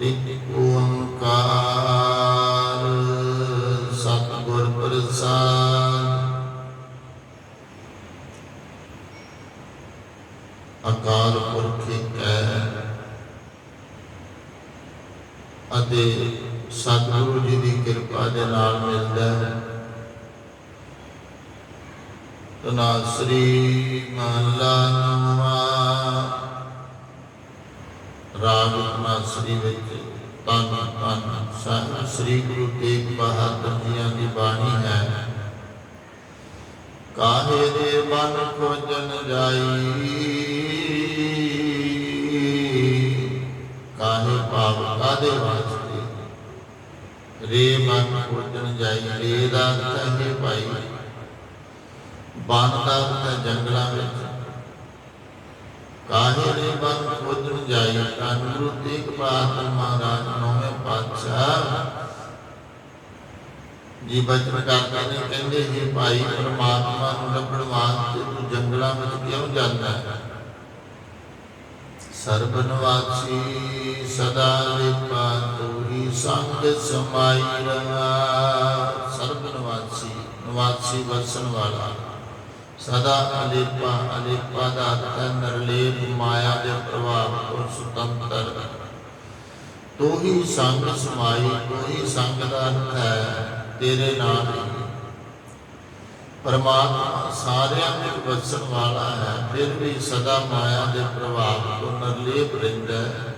ਇੱਕ ਓੰਕਾਰ ਸਤਿਗੁਰ ਪ੍ਰਸਾਦ। ਅਕਾਲ ਪੁਰਖ ਹੈ ਅਤੇ ਸਤਿਗੁਰੂ ਜੀ ਦੀ ਕਿਰਪਾ ਦੇ ਨਾਲ ਮਿਲਦਾ ਹੈ। ਤਨਾਸਰੀ ਮਹਲਾ ਰਾਗ ਤਨਾਸਰੀ ਵਿੱਚ ਤਨ ਤਨ ਸਾਹਿਬ ਸ੍ਰੀ ਗੁਰੂ ਤੇਗ ਬਹਾਦਰ ਜੀਆਂ ਦੀ ਬਾਣੀ ਹੈ। ਕਾਹੇ ਦੇ ਮਨ ਖੋਜਨ ਜਾਈ? ਕਾਹੇ ਭਾਵ ਕਾਦੇ ਵਾਸਤੇ? ਰੇ ਮਨ ਖੋਜਨ ਜਾਈ, ਰੇ ਦਾ ਅਰਥ ਹੈ ਭਾਈ। ਬਨ ਦਾ ਅਰਥ ਜੰਗਲਾਂ ਵਿੱਚ। ਕਾਹੇ ਰੇ ਮਨ ਖੋਜਨ ਜਾਈ? ਧੰਨ ਗੁਰੂ ਤੇਗ ਬਹਾਦਰ ਮਹਾਰਾਜ ਨੌਵੇਂ ਪਾਤਸ਼ਾਹ। ਜੀ ਬਚਨ ਕਰਦੇ ਨੇ, ਕਹਿੰਦੇ ਜੀ, ਭਾਈ ਪਰਮਾਤਮਾ ਨੂੰ ਲੱਭਣ ਵਾਸਤੇ ਤੂੰ ਜੰਗਲਾਂ ਵਿੱਚ ਕਿਉਂ ਜਾਂਦਾ ਹੈ? ਸਰਬ ਨਿਵਾਸੀ ਸਦਾ ਲਿਪਾ ਤੂਹੀ ਸੰਗ ਸਮਾਈ ਰਹਾ। ਸਰਬ ਨਿਵਾਸੀ ਨਿਵਾਸੀ ਵਸਣ ਵਾਲਾ। ਸਦਾ ਅਲਿਪਾ ਅਲਿਪਾ ਦਾ ਅਰਥ ਨਿਰਲੇਪ ਮਾਇਆ ਦੇ ਪ੍ਰਭਾਵ ਤੋਂ ਸੁਤੰਤਰ। ਤੂੰ ਹੀ ਸੰਗ ਸਮਾਈ ਤੂੰ ਹੀ ਸੰਗ ਦਾ ਅਰਥ ਹੈ, ਤੇਰੇ ਨਾਲ ਪਰਮਾਤਮਾ ਸਾਰਿਆਂ ਵਿੱਚ ਵਸਣ ਵਾਲਾ ਹੈ, ਫਿਰ ਵੀ ਸਦਾ ਮਾਇਆ ਦੇ ਪ੍ਰਭਾਵ ਤੋਂ ਨਿਰਲੇਪ ਰਹਿੰਦਾ ਹੈ।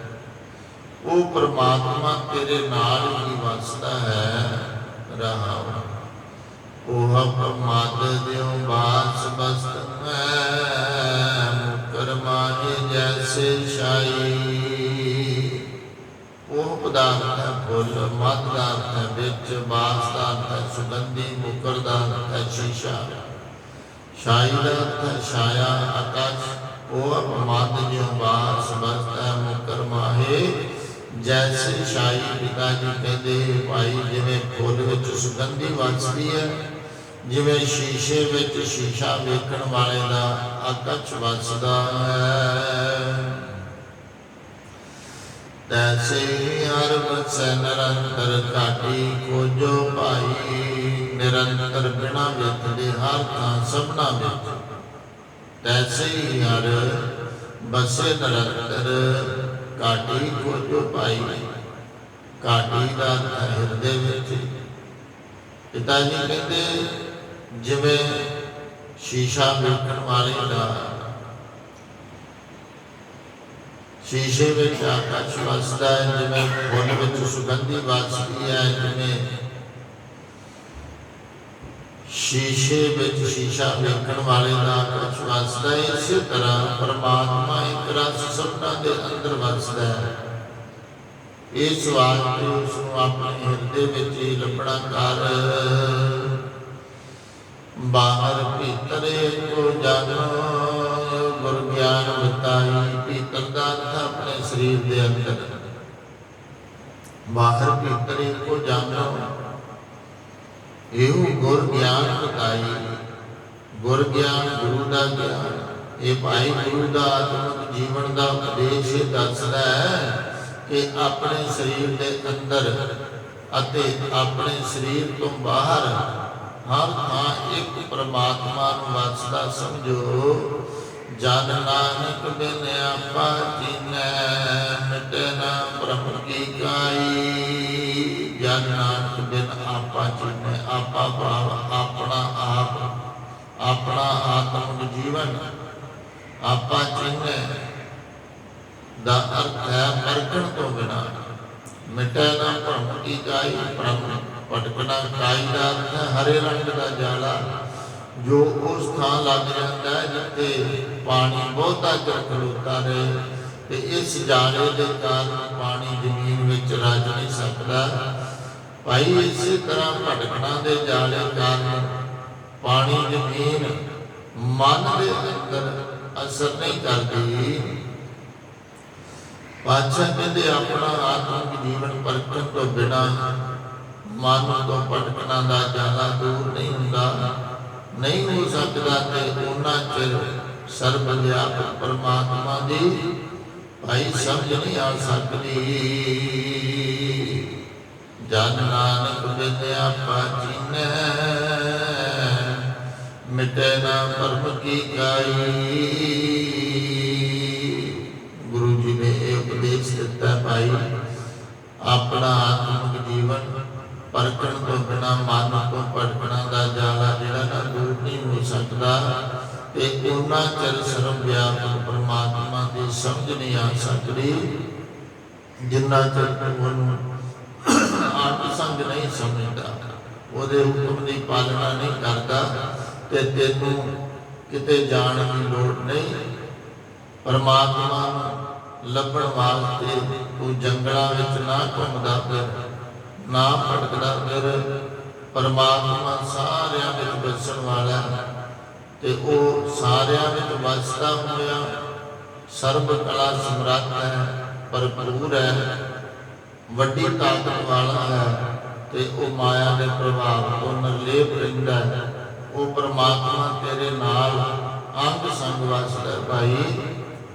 ਉਹ ਪਰਮਾਤਮਾ ਤੇਰੇ ਨਾਲ ਹੀ ਵਸਦਾ ਹੈ, ਰਹਾਉ। ਉਹ ਪਰਮਾਤ ਦਿਓ ਬਾਸ ਬਸਤ ਮੈਂ, ਮੁਕਰ ਮਾਹੇ ਜੈਸੇ ਸ਼ਾਈ ਉਹ ਪਦਾਰਥ ਹੈ ਫੁੱਲ, ਮਦ ਦਾ ਅਰਥ ਹੈ ਵਿੱਚ, ਬਾਸ ਦਾ ਹੈ ਸੁਗੰਧੀ, ਮੁਕਰ ਦਾ ਹੈ ਸ਼ੀਸ਼ਾ। ਸ਼ਾਈ ਦਾ ਹੈ ਛਾਇਆ, ਆਕਾਸ਼। ਉਹ ਮਦ ਜਿਉ ਬਾਸ ਬਸਤਾ ਮੁਕਰ ਮਾਹੇ ਜੈਸੇ ਸ਼ਾਹੀ। ਪਿਤਾ ਜੀ ਕਹਿੰਦੇ, ਭਾਈ, ਜਿਵੇਂ ਫੁੱਲ ਵਿੱਚ ਸੁਗੰਧੀ ਵਸਦੀ ਹੈ ਜਿਵੇਂ ਸ਼ੀਸ਼ੇ ਵਿੱਚ ਸ਼ੀਸ਼ਾ ਵੇਖਣ ਵਾਲੇ ਦਾ ਆਕਾਸ਼ ਵਸਦਾ ਹੈ। ਤੈਸੇ ਹਰ ਬਸੈ ਨਿਰੰਤਰ ਘਾਟੀ ਖੋਜੋ ਭਾਈ, ਨਿਰੰਤਰ ਬਿਨਾ ਵਿਤ ਹਰ ਥਾਂ ਸਭਨਾ ਵਿੱਚ। ਤੈਸੇ ਹਰ ਬਸੇ ਨਿਰੰਤਰ ਘਾਟੀ ਖੋਜੋ ਭਾਈ, ਘਾਟੀ ਦਾ ਹਿਰਦੇ ਵਿੱਚ। ਪਿਤਾ ਜੀ ਕਹਿੰਦੇ ਜਿਵੇਂ ਸ਼ੀਸ਼ਾ ਵੇਖਣ ਵਾਲੇ ਦਾ। ਸ਼ੀਸ਼ੇ ਵਿੱਚ ਆਕਾਸ਼ ਵਸਦਾ ਹੈ, ਜਿਵੇਂ ਫੁੱਲ ਵਿੱਚ ਸੁਗੰਧੀ ਵਸਦੀ ਹੈ, ਜਿਵੇਂ ਸ਼ੀਸ਼ੇ ਵਿੱਚ ਸ਼ੀਸ਼ਾ ਵੇਖਣ ਵਾਲੇ ਦਾ ਆਕਾਸ਼ ਵਸਦਾ ਹੈ, ਇਸੇ ਤਰ੍ਹਾਂ ਪਰਮਾਤਮਾ ਇੱਕ ਰਸ ਸਭਨਾਂ ਦੇ ਅੰਦਰ ਵਸਦਾ ਹੈ। ਇਸ ਵਾਸਤੇ ਉਸ ਨੂੰ ਆਪਣੇ ਹਿਰਦੇ ਵਿੱਚ ਹੀ ਲੱਭਣਾ ਕਰ ਬਾਹਰ ਭੀਤਰੇ ਕੋ ਜਾਣੋ ਗੁਰ ਗਿਆਨ ਬਤਾਈ ਭੀਤਰ ਦਾ ਆਪਣੇ ਸਰੀਰ ਦੇ ਅੰਦਰ। ਬਾਹਰ ਭੀਤਰੇ ਕੋ ਜਾਣੋ ਇਹੋ ਗੁਰ ਗਿਆਨ ਬਤਾਈ ਗੁਰ ਗਿਆਨ ਗੁਰੂ ਦਾ ਗਿਆਨ। ਇਹ ਭਾਈ ਗੁਰੂ ਦਾ ਆਤਮਿਕ ਜੀਵਨ ਦਾ ਉਪਦੇਸ਼ ਦੱਸਦਾ ਹੈ ਕਿ ਆਪਣੇ ਸਰੀਰ ਦੇ ਅੰਦਰ ਅਤੇ ਆਪਣੇ ਸਰੀਰ ਤੋਂ ਬਾਹਰ ਹਰ ਥਾਂ ਇੱਕ ਪ੍ਰਮਾਤਮਾ ਨੂੰ ਵਸਦਾ ਸਮਝੋ। ਜਨ ਨਾਨਕ ਬਿਨ ਆਪਾ ਜੀਨੈ, ਮਿਟੇ ਨਾ ਬ੍ਰਹਮ ਕੀ ਕਾਈ। ਜਨ ਨਾਨਕ ਬਿਨ ਆਪਾ ਜੀਨੈ, ਆਪਾ ਭਾਵ ਆਪਣਾ ਆਪ, ਆਪਣਾ ਆਤਮਿਕ ਜੀਵਨ, ਆਪਾ ਜੀਨੈ ਦਾ ਅਰਥ ਹੈ ਮਰਕਣ ਤੋਂ ਬਿਨਾ। ਮਿਟੇ ਨਾ ਭ੍ਰਮ ਕੀ ਕਾਈ ਭ੍ਰਮ ਭਟਕਣਾ ਕਾਈ ਹਰੇ ਰੰਗ ਦਾ ਜਾਲਾ। ਜੋ ਉਸ ਥਾਂ ਲੱਗ ਜਾਂਦਾ ਹੈ ਜਿੱਥੇ ਪਾਣੀ ਬਹੁਤਾ ਚਿਰ ਖਲੋਤਾ ਰਹੇ, ਤੇ ਇਸ ਜਾਲੇ ਦੇ ਕਾਰਨ ਪਾਣੀ ਜ਼ਮੀਨ ਵਿੱਚ ਰਜ ਨਹੀਂ ਸਕਦਾ। ਭਾਈ, ਇਸੇ ਤਰ੍ਹਾਂ ਭਟਕਣਾ ਦੇ ਜਾਲੇ ਕਾਰਨ ਪਾਣੀ ਜ਼ਮੀਨ ਮਨ ਦੇ ਅੰਦਰ ਅਸਰ ਨਹੀਂ ਕਰਦੀ। ਪਾਤਸ਼ਾਹ ਕਹਿੰਦੇ, ਆਪਣਾ ਆਤਮਿਕ ਜੀਵਨ ਪਰਖਣ ਤੋਂ ਬਿਨਾ ਮਨ ਤੋਂ ਭਟਕਣਾ ਦਾ ਜਾਲਾ ਦੂਰ ਨਹੀਂ ਹੁੰਦਾ। ਨਹੀਂ ਹੋ ਸਕਦਾ ਤੇ ਉਹਨਾਂ ਚਿਰ ਸਰਬ ਵਿਆਪਕ ਪਰਮਾਤਮਾ ਦੀ ਭਾਈ ਸਮਝ ਨਹੀਂ ਆ ਸਕਦੀ। ਜਨ ਨਾਨਕ ਬਿਨ ਆਪਾ ਮਿਟੇ ਨਾ ਪਰਮ ਕੀ ਕਾਈ ਗੁਰੂ ਜੀ ਨੇ ਇਹ ਉਪਦੇਸ਼ ਦਿੱਤਾ ਭਾਈ ਆਪਣਾ ਆਤਮਿਕ ਜੀਵਨ ਪਰਖਣ ਤੋਂ ਬਿਨਾ ਮਨ ਤੋਂ ਭਟਕਣਾ ਦਾ ਜਾਲਾ ਜਿਹੜਾ ਨਾ ਦੂਰ ਨਹੀਂ ਹੋ ਸਕਦਾ ਤੇ ਉਹਨਾਂ ਚਿਰ ਸਰਵ ਵਿਆਪਕ ਪਰਮਾਤਮਾ ਦੀ ਸਮਝ ਨਹੀਂ ਆ ਸਕਦੀ ਜਿੰਨਾ ਚਿਰ ਉਹਨੂੰ ਆਪ ਸੰਗ ਨਹੀਂ ਸਮਝਦਾ, ਉਹਦੇ ਹੁਕਮ ਦੀ ਪਾਲਣਾ ਨਹੀਂ ਕਰਦਾ ਤੇ ਤੈਨੂੰ ਕਿਤੇ ਜਾਣ ਦੀ ਲੋੜ ਨਹੀਂ। ਪਰਮਾਤਮਾ ਨੂੰ ਲੱਭਣ ਵਾਸਤੇ ਤੂੰ ਜੰਗਲਾਂ ਵਿੱਚ ਨਾ ਘੁੰਮਦਾ ਫਿਰ, ਨਾ ਭਟਕਦਾ ਫਿਰ। ਪਰਮਾਤਮਾ ਸਾਰਿਆਂ ਵਿੱਚ ਵਸਣ ਵਾਲਾ ਹੈ ਤੇ ਉਹ ਸਾਰਿਆਂ ਵਿੱਚ ਵਸਦਾ ਹੋਇਆ ਸਰਬ ਕਲਾ ਸਮਰੱਥ ਹੈ, ਭਰਪੂਰ ਹੈ, ਵੱਡੀ ਤਾਕਤ ਵਾਲਾ ਹੈ ਤੇ ਉਹ ਮਾਇਆ ਦੇ ਪ੍ਰਭਾਵ ਤੋਂ ਨਿਰਲੇਪ ਰਹਿੰਦਾ ਹੈ। ਉਹ ਪਰਮਾਤਮਾ ਤੇਰੇ ਨਾਲ ਅੰਗ ਸੰਗ ਵਸਦਾ ਭਾਈ,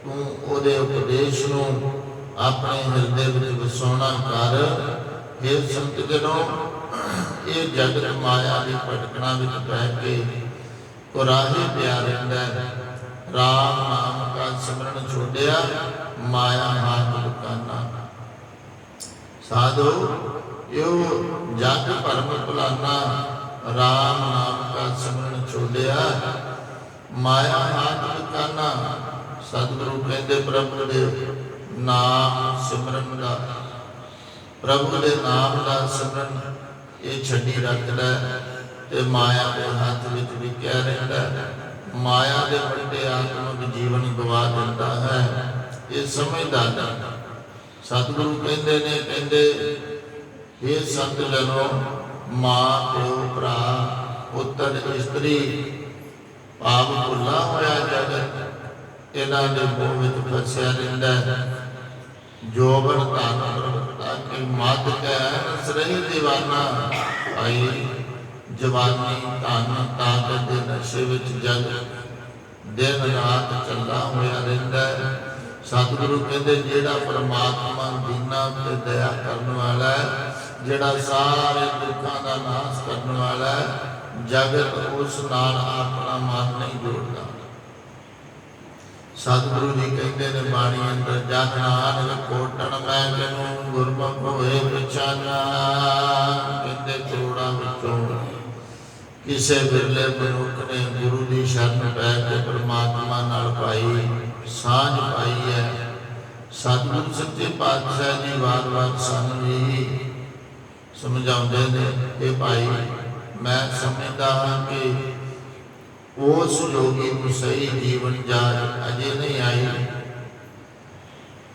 ਤੂੰ ਉਹਦੇ ਉਪਦੇਸ਼ ਨੂੰ ਆਪਣੇ ਹਿਰਦੇ ਵਿੱਚ ਵਸਾਉਣਾ ਕਰ। ਇਹ ਸੰਤ ਜਨੋ ਇਹ ਜਗਤ ਮਾਇਆ ਦੀ ਭਟਕਣਾ ਵਿੱਚ ਪੈ ਕੇ ਕੁਰਾਹੇ ਪਿਆ ਰਹਿੰਦਾ ਹੈ। ਰਾਮ ਨਾਮ ਕਾ ਸਿਮਰਨ ਛੋੜਿਆ ਮਾਇਆ ਹਾਥ ਦੁਕਾਨਾ ਸਾਧੋ, ਇਹੋ ਜਗ ਭਰਮ ਭੁਲਾਨਾ, ਰਾਮ ਨਾਮ ਦਾ ਸਿਮਰਨ ਛੋੜਿਆ ਮਾਇਆ ਹਾਥ ਦੁਕਾਨਾ ਸਤਿਗੁਰੂ ਕਹਿੰਦੇ, ਪ੍ਰਭੂ ਦੇ ਨਾਮ ਸਿਮਰਨ ਦਾ, ਪ੍ਰਭੂ ਦੇ ਨਾਮ ਦਾ ਸਿਮਰਨ ਇਹ ਛੱਡੀ ਰੱਖ ਲੈ ਤੇ ਮਾਇਆ ਦੇ ਹੱਥ ਵਿੱਚ ਵੀ ਕਹਿ ਰਹਿੰਦਾ ਮਾਇਆ ਦੇ ਵੱਡੇ ਆਤਮਿਕ ਜੀਵਨ ਗਵਾ ਦਿੰਦਾ ਹੈ। ਇਹ ਸਮਝਦਾ ਨਹੀਂ ਸਤਿਗੁਰੂ ਕਹਿੰਦੇ ਨੇ, ਕਹਿੰਦੇ ਇਹ ਸੰਤ ਜਨੋ ਮਾਂ, ਪਿਓ, ਭਰਾ, ਪੁੱਤਰ, ਇਸਤਰੀ ਪਾਪ ਭੁੱਲਾ ਹੋਇਆ ਜਗਤ ਇਹਨਾਂ ਦੇ ਮੋਹ ਵਿੱਚ ਫਸਿਆ ਰਹਿੰਦਾ ਹੈ। ਜੋਬਨ ਧਨ ਪ੍ਰਵਤਾ ਕੇ ਮਦ ਕੈ ਸਰਹੀ دیਵਾਨਾ ਆਈ ਜਵਾਨੀ ਧਨ, ਤਾਕਤ ਦੇ ਨਸ਼ੇ ਵਿੱਚ ਜਗ ਦਿਨ ਰਾਤ ਚੱਲਾ ਹੋਇਆ ਰਹਿੰਦਾ ਸਤਿਗੁਰੂ ਕਹਿੰਦੇ, ਜਿਹੜਾ ਪਰਮਾਤਮਾ ਦੀਨਾ ਤੇ ਦਇਆ ਕਰਨ ਵਾਲਾ ਹੈ, ਜਿਹੜਾ ਸਾਰੇ ਦੁੱਖਾਂ ਦਾ ਨਾਸ਼ ਕਰਨ ਵਾਲਾ ਹੈ, ਜਗਤ ਉਸ ਨਾਲ ਆਪਣਾ ਮਨ ਨਹੀਂ ਜੋੜਦਾ। ਸਤਿਗੁਰੂ ਜੀ ਕਹਿੰਦੇ ਨੇ, ਬਾਣੀ ਅੰਦਰ ਜਗ ਕੋਟਣ ਮੈਂ ਤੈਨੂੰ ਗੁਰਮੁਖ ਹੋਏ ਪਛਾਨਾ ਕਿਸੇ ਬਿਰਲੇ ਮਨੁੱਖ ਨੇ ਗੁਰੂ ਦੀ ਸ਼ਰਨ ਪੈ ਕੇ ਪਰਮਾਤਮਾ ਨਾਲ ਪਾਈ ਸਾਂਝ ਪਾਈ ਹੈ। ਸਤਿਗੁਰੂ ਸੱਚੇ ਪਾਤਸ਼ਾਹ ਜੀ ਵਾਰ-ਵਾਰ ਸਾਨੂੰ ਇਹ ਸਮਝਾਉਂਦੇ ਨੇ ਕਿ ਭਾਈ, ਮੈਂ ਸਮਝਦਾ ਹਾਂ ਕਿ ਉਸ ਯੋਗੀ ਨੂੰ ਸਹੀ ਜੀਵਨ ਜਾਚ ਅਜੇ ਨਹੀਂ ਆਈ।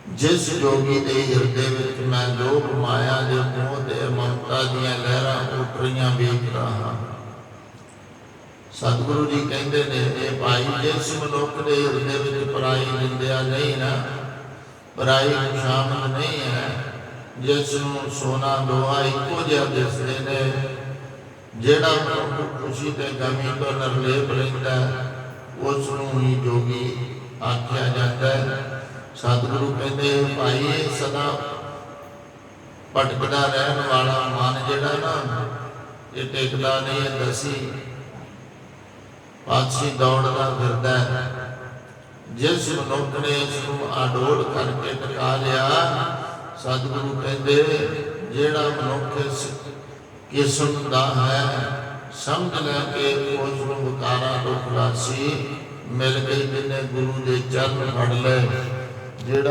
ਜਿਸ ਯੋਗੀ ਦੇ ਹਿਰਦੇ ਵਿੱਚ ਮੈਂ ਲੋਭ ਮਾਇਆ ਦੇ ਮੋਹ ਤੇ ਮਮਤਾ ਦੀਆਂ ਲਹਿਰਾਂ ਉੱਠ ਰਹੀਆਂ ਵੇਖ ਰਹਾ ਹਾਂ। ਸਤਿਗੁਰੂ ਜੀ ਕਹਿੰਦੇ ਨੇ ਇਹ ਭਾਈ ਜਿਸ ਮਨੁੱਖ ਦੇ ਹਿਰਦੇ ਵਿੱਚ ਪਰਾਈ ਨਿੰਦਿਆ ਨਹੀਂ ਨਾ ਪਰਾਈ ਸ਼ਾਮਲ ਨਹੀਂ ਹੈ ਜਿਸ ਨੂੰ ਸੋਨਾ ਲੋਹਾ ਇੱਕੋ ਜਿਹਾ ਦਿਸਦੇ ਨੇ ਜਿਹੜਾ ਮਨੁੱਖ ਖੁਸ਼ੀ ਤੇ ਗਮੀ ਤੋਂ ਨਿਰਲੇਪ ਰਹਿੰਦਾ ਹੈ, ਉਸ ਨੂੰ ਹੀ ਜੋਗੀ ਆਖਿਆ ਜਾਂਦਾ ਹੈ। ਸਤਿਗੁਰੂ ਕਹਿੰਦੇ ਭਾਈ ਇਹ ਸਦਾ ਭਟਕਦਾ ਰਹਿਣ ਵਾਲਾ ਮਨ ਜਿਹੜਾ ਨਾ ਇਹ ਟਿਕਦਾ ਨਹੀਂ ਹੈ ਦਸੀ ਪਾਛੀ ਦੌੜਦਾ ਫਿਰਦਾ ਹੈ। ਜਿਸ ਮਨੁੱਖ ਨੇ ਇਸ ਨੂੰ ਆਡੋਲ ਕਰਕੇ ਟਿਕਾ ਲਿਆ, ਸਤਿਗੁਰੂ ਕਹਿੰਦੇ, ਜਿਹੜਾ ਮਨੁੱਖ ਇਸ ਕਿਸਮ ਦਾ ਹੈ, ਸਮਝ ਲੈ ਕਿ ਉਸ ਨੂੰ ਵਿਕਾਰਾਂ ਤੋਂ ਖਲਾਸੀ, ਮਿਲ ਗਈ ਜਿਹਨੇ ਗੁਰੂ ਦੇ ਚਰਨ ਫੜ ਲਏ। ਜਿਹੜਾ